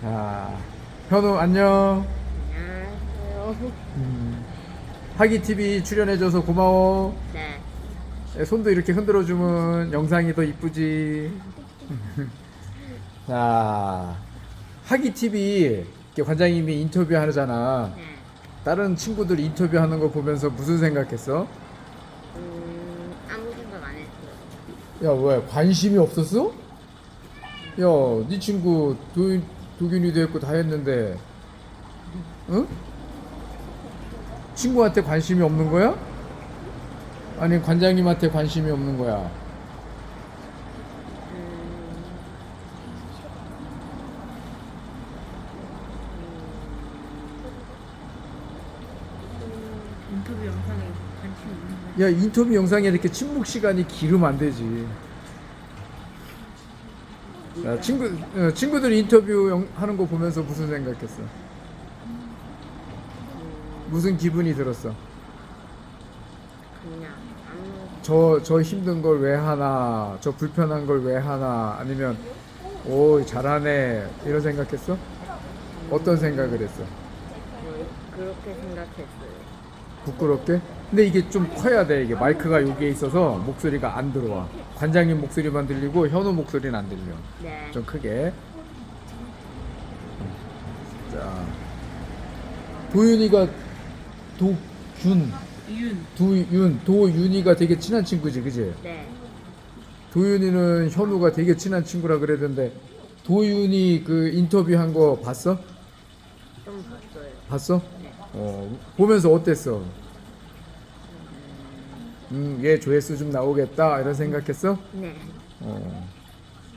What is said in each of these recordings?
자, 현우 안녕. 안녕하세요. 음, 하기 TV 출연해줘서 고마워. 네. 에, 손도 이렇게 흔들어주면 영상이 더 이쁘지. 자, 하기 TV 관장님이 인터뷰 하잖아. 네. 다른 친구들 인터뷰 하는 거 보면서 무슨 생각했어? 음, 아무 생각 안 했어요. 야, 왜 관심이 없었어? 야, 네 친구 도, 도균이도 했고 다 했는데, 응? 친구한테 관심이 없는 거야? 아니 관장님한테 관심이 없는 거야? 음, 인터뷰 영상에 관심 있는 거야 인터뷰 영상에 이렇게 침묵 시간이 길으면 안 되지. 야, 친구 어, 친구들 인터뷰 영- 하는 거 보면서 무슨 생각했어? 무슨 기분이 들었어? 그냥 아무 저, 저 힘든 걸 왜 하나, 저 불편한 걸 왜 하나, 아니면, 오, 잘하네, 이런 생각했어? 어떤 생각을 했어? 뭐 그렇게 생각했어요. 부끄럽게? 근데 이게 좀 커야 돼, 이게. 마이크가 여기에 있어서 목소리가 안 들어와. 관장님 목소리만 들리고, 현우 목소리는 안 들려. 네. 좀 크게. 자. 도윤이가 도균, 이윤 도윤, 도윤이가 되게 친한 친구지, 그지? 네. 도윤이는 현우가 되게 친한 친구라 그랬는데 도윤이 그 인터뷰 한 거 봤어? 좀 봤어요. 봤어? 네. 어 보면서 어땠어? 음, 얘 조회수 좀 나오겠다 이런 생각했어? 네. 어.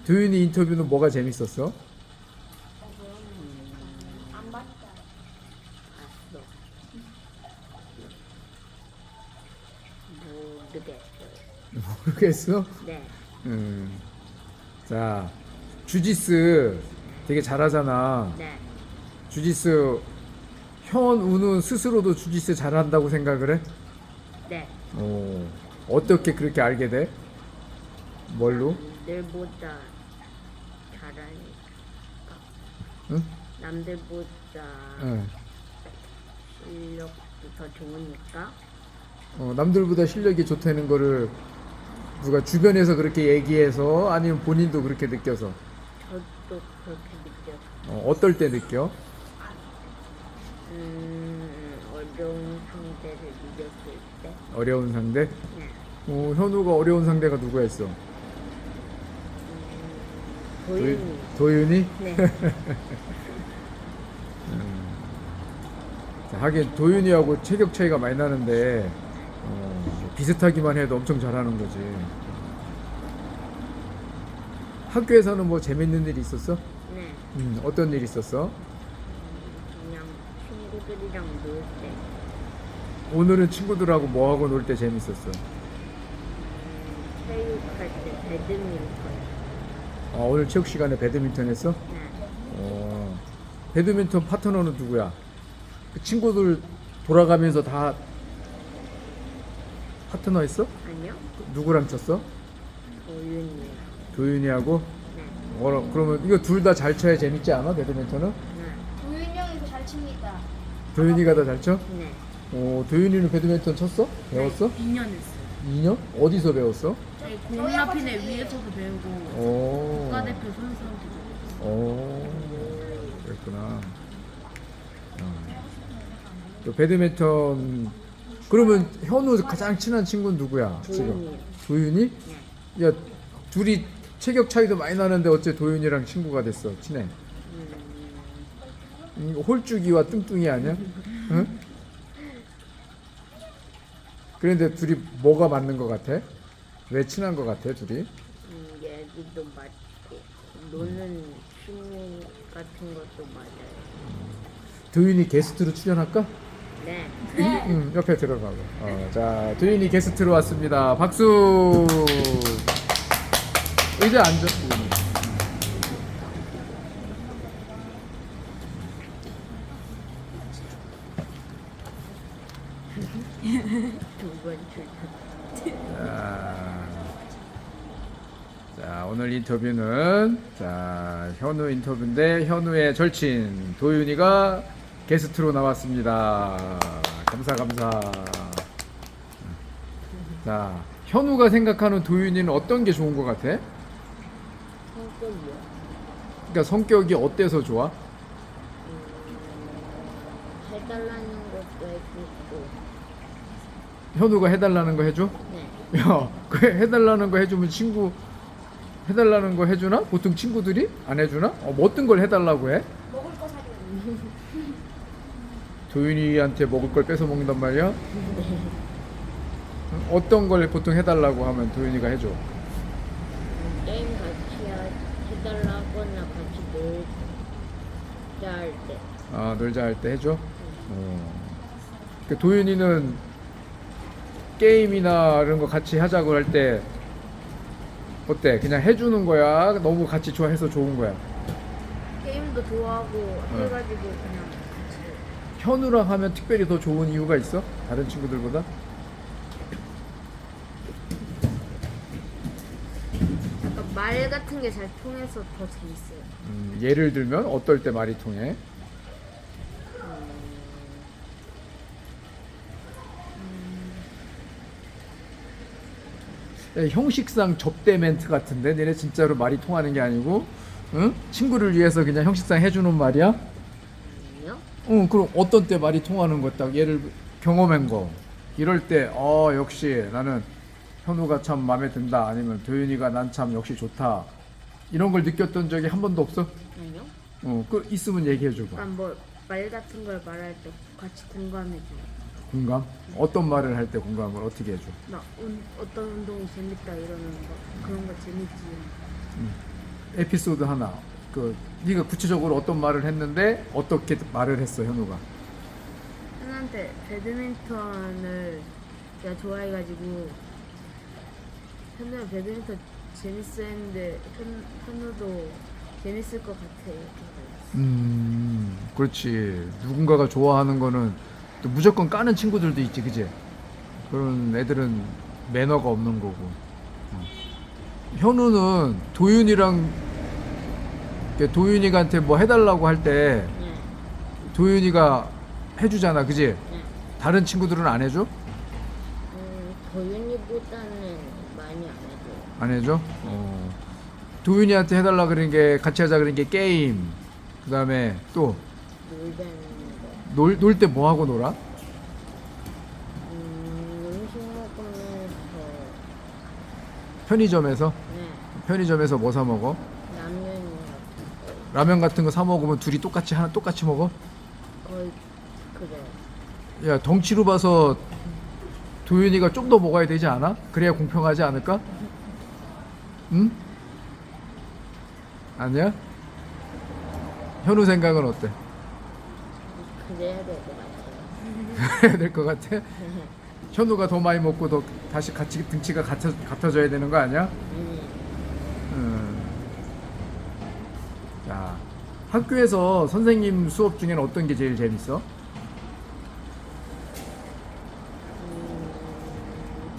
도윤이 인터뷰는 뭐가 재밌었어? 봤어. 모르겠어요. 모르겠어? 네. 음. 자, 주지스 되게 잘하잖아. 네. 주지스 현우는 스스로도 주지스 잘한다고 생각을 해? 네. 어, 어떻게 그렇게 알게 돼? 뭘로? 남들보다 잘하니까. 응? 남들보다 응. 실력도 더 좋으니까. 어, 남들보다 실력이 좋다는 거를 누가 주변에서 그렇게 얘기해서 아니면 본인도 그렇게 느껴서 저도 그렇게 느꼈어요. 어, 어떨 때 느껴? 음, 어려운 상대를 이겼을 때. 어려운 상대? 네. 어, 현우가 어려운 상대가 누구였어? 도윤이. 도윤이? 네. 자, 하긴 도윤이하고 체격 차이가 많이 나는데 어, 비슷하기만 해도 엄청 잘하는 거지. 학교에서는 뭐 재밌는 일 있었어? 네. 음, 어떤 일 있었어? 그냥 친구들이랑 놀 때. 오늘은 친구들하고 뭐 하고 놀 때 재밌었어? 체육할 때 배드민턴. 아, 오늘 체육 시간에 배드민턴 했어? 네. 어, 배드민턴 파트너는 누구야? 그 친구들 돌아가면서 다 파트너 했어? 아니요? 누구랑 쳤어? 도윤이요. 도윤이하고? 네. 어, 그러면 이거 둘 다 잘 쳐야 재밌지 않아? 배드민턴은? 네. 도윤이 형이 잘 칩니다. 도윤이가 더 잘 쳐? 네. 어, 도윤이는 배드민턴 쳤어? 배웠어? 2년 했어요 2년? 어디서 배웠어? 저희 공라핀에 위에서도 배우고 오. 국가대표 선수한테도 배웠어요 오, 그랬구나. 어. 또 배드민턴 그러면 현우 가장 친한 친구는 누구야? 지금. 도윤이? 네. 야 둘이 체격 차이도 많이 나는데 어째 도윤이랑 친구가 됐어? 친해? 음, 음, 홀쭉이와 뚱뚱이 아니야? 응? 그런데 둘이 뭐가 맞는 것 같아? 왜 친한 것 같아 둘이? 음, 얘기도 맞고, 노는 취미 같은 것도 맞아요. 도윤이 게스트로 출연할까? 네. 응, 옆에 들어가고. 어, 자, 도윤이 게스트로 왔습니다. 박수. 의자 앉아. 도윤이. 자, 자, 자, 오늘 인터뷰는 자, 현우 인터뷰인데 현우의 절친 도윤이가 게스트로 나왔습니다. 감사 감사. 자, 현우가 생각하는 도윤이는 어떤 게 좋은 것 같아? 성격이요. 그러니까 성격이 어때서 좋아? 음, 해달라는 것도 해주고, 현우가 해달라는 거 해줘? 네. 야, 그 해달라는 거 해주면 친구 해달라는 거 해주나? 보통 친구들이 안 해주나? 어, 뭐 어떤 걸 해달라고 해? 먹을 거 사줘. 도윤이한테 먹을 걸 뺏어 먹는단 말이야? 응? 어떤 걸 보통 해달라고 하면 도윤이가 해줘. 음, 게임 같이 하- 해달라거나 같이 놀자 할 때. 아 놀자 할 때 해줘. 어. 그 도윤이는 게임이나 이런 거 같이 하자고 할 때 어때? 그냥 해주는 거야? 너무 같이 좋아해서 좋은 거야? 게임도 좋아하고 해가지고 그냥 같이 현우랑 하면 특별히 더 좋은 이유가 있어? 다른 친구들보다? 약간 말 같은 게 잘 통해서 더 재밌어요. 음, 예를 들면 어떨 때 말이 통해? 형식상 접대 멘트 같은데 너네 진짜로 말이 통하는 게 아니고 응? 친구를 위해서 그냥 형식상 해주는 말이야? 아니요? 응 그럼 어떤 때 말이 통하는 것딱 예를 경험한 거 이럴 때 어 역시 나는 현우가 참 마음에 든다 아니면 도윤이가 난 참 역시 좋다 이런 걸 느꼈던 적이 한 번도 없어? 아니요? 어그 있으면 얘기해 줘봐 약간 뭐말 같은 걸 말할 때 같이 공감해 줘요. 공감? 어떤 말을 할 때 공감을 어떻게 해줘? 나 운, 어떤 운동이 재밌다 이러는 거 그런 거 재밌지. 에피소드 하나 그 네가 구체적으로 어떤 말을 했는데 어떻게 말을 했어 현우가 현우한테 배드민턴을 내가 좋아해가지고 현우가 배드민턴 재밌어 했는데 현, 현우도 재밌을 것 같아 이렇게. 음 그렇지 누군가가 좋아하는 거는 또 무조건 까는 친구들도 있지 그지 그런 애들은 매너가 없는 거고 어. 현우는 도윤이랑 도윤이한테 뭐 해달라고 할때 네. 도윤이가 해주잖아 그지 네. 다른 친구들은 안 해줘 음, 도윤이보다는 많이 안 해줘요. 안 해줘 어. 도윤이한테 해달라 그런 게 같이 하자 그런 게 게임 그 다음에 또 놀자는 거. 놀 놀 때 뭐 하고 놀아? 음, 음식 먹으면서, 편의점에서? 네. 편의점에서 뭐 사 먹어? 라면 같은 거. 라면 같은 거 사 먹으면 둘이 똑같이 하나 똑같이 먹어? 거의, 그래요. 야 덩치로 봐서 도윤이가 좀 더 먹어야 되지 않아? 그래야 공평하지 않을까? 응? 아니야? 현우 생각은 어때 그래야 될 것 같아요. 그래야 될 것 같아 현우가 더 많이 먹고 더 다시 같이 등치가 같아, 같아져야 되는 거 아니야 음, 음. 자, 학교에서 선생님 수업 중에는 어떤 게 제일 재밌어? 음,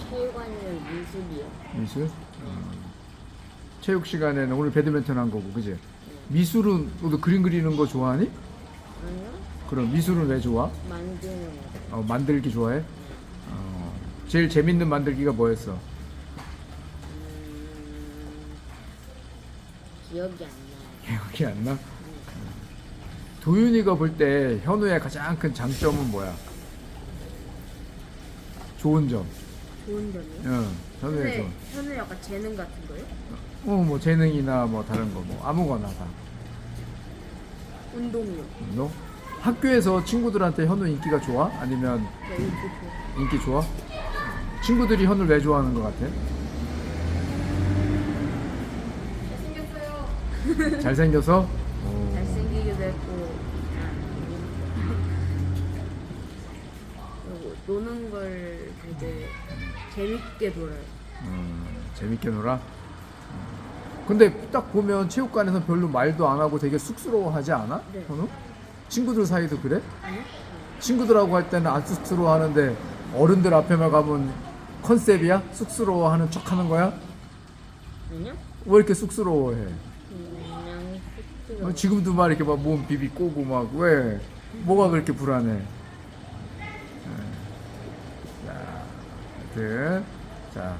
체육관이랑 미술이요. 미술? 음. 체육 시간에는 오늘 배드민턴 한 거고, 그지? 미술은 너도 그림 그리는 거 좋아하니? 아니요? 그럼 미술은 왜 좋아? 만드는 거. 어, 만들기 좋아해? 어, 제일 재밌는 만들기가 뭐였어? 음, 기억이 안 나요. 기억이 안 나? 도윤이가 볼 때 현우의 가장 큰 장점은 뭐야? 좋은 점. 좋은 점이요. 응, 현우에서. 현우 현우 약간 재능 같은 거요? 어, 뭐 재능이나 뭐 다른 거 뭐 아무거나 다. 운동요. 너 학교에서 친구들한테 현우 인기가 좋아? 아니면 네, 이렇게 좋아. 인기 좋아? 친구들이 현우를 왜 좋아하는 것 같아? 잘생겨서? 어, 잘생기기도 했고 그리고 노는 걸 되게 재밌게 놀아요. 음, 재밌게 놀아? 음. 근데 딱 보면 체육관에서 별로 말도 안 하고 되게 쑥스러워하지 않아? 네. 현우? 친구들 사이도 그래? 아니요? 친구들하고 할 때는 안 쑥스러워 하는데 어른들 앞에만 가면 컨셉이야? 쑥스러워 하는 척 하는 거야? 아니요? 왜 이렇게 쑥스러워해? 그냥 쑥스러워. 어, 지금도 막 이렇게 막 몸 비비 꼬고 막 왜? 뭐가 그렇게 불안해? 예. 자, 하여튼 자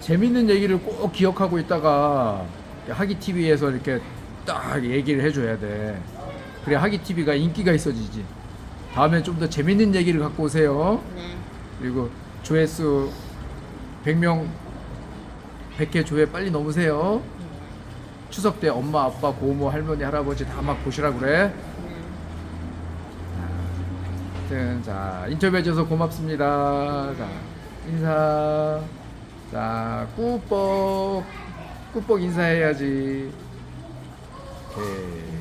재밌는 얘기를 꼭 기억하고 있다가 하기 TV에서 이렇게 딱 얘기를 해줘야 돼. 그래 하기 TV가 인기가 있어지지. 다음에 좀 더 재밌는 얘기를 갖고 오세요. 네. 그리고 조회수 100명 100개 조회 빨리 넘으세요. 추석 때 엄마 아빠 고모 할머니 할아버지 다 막 보시라 그래. 하여튼 자 인터뷰 해 줘서 고맙습니다. 자 인사. 자 꾸뻑 꾸뻑 인사해야지. 오케이.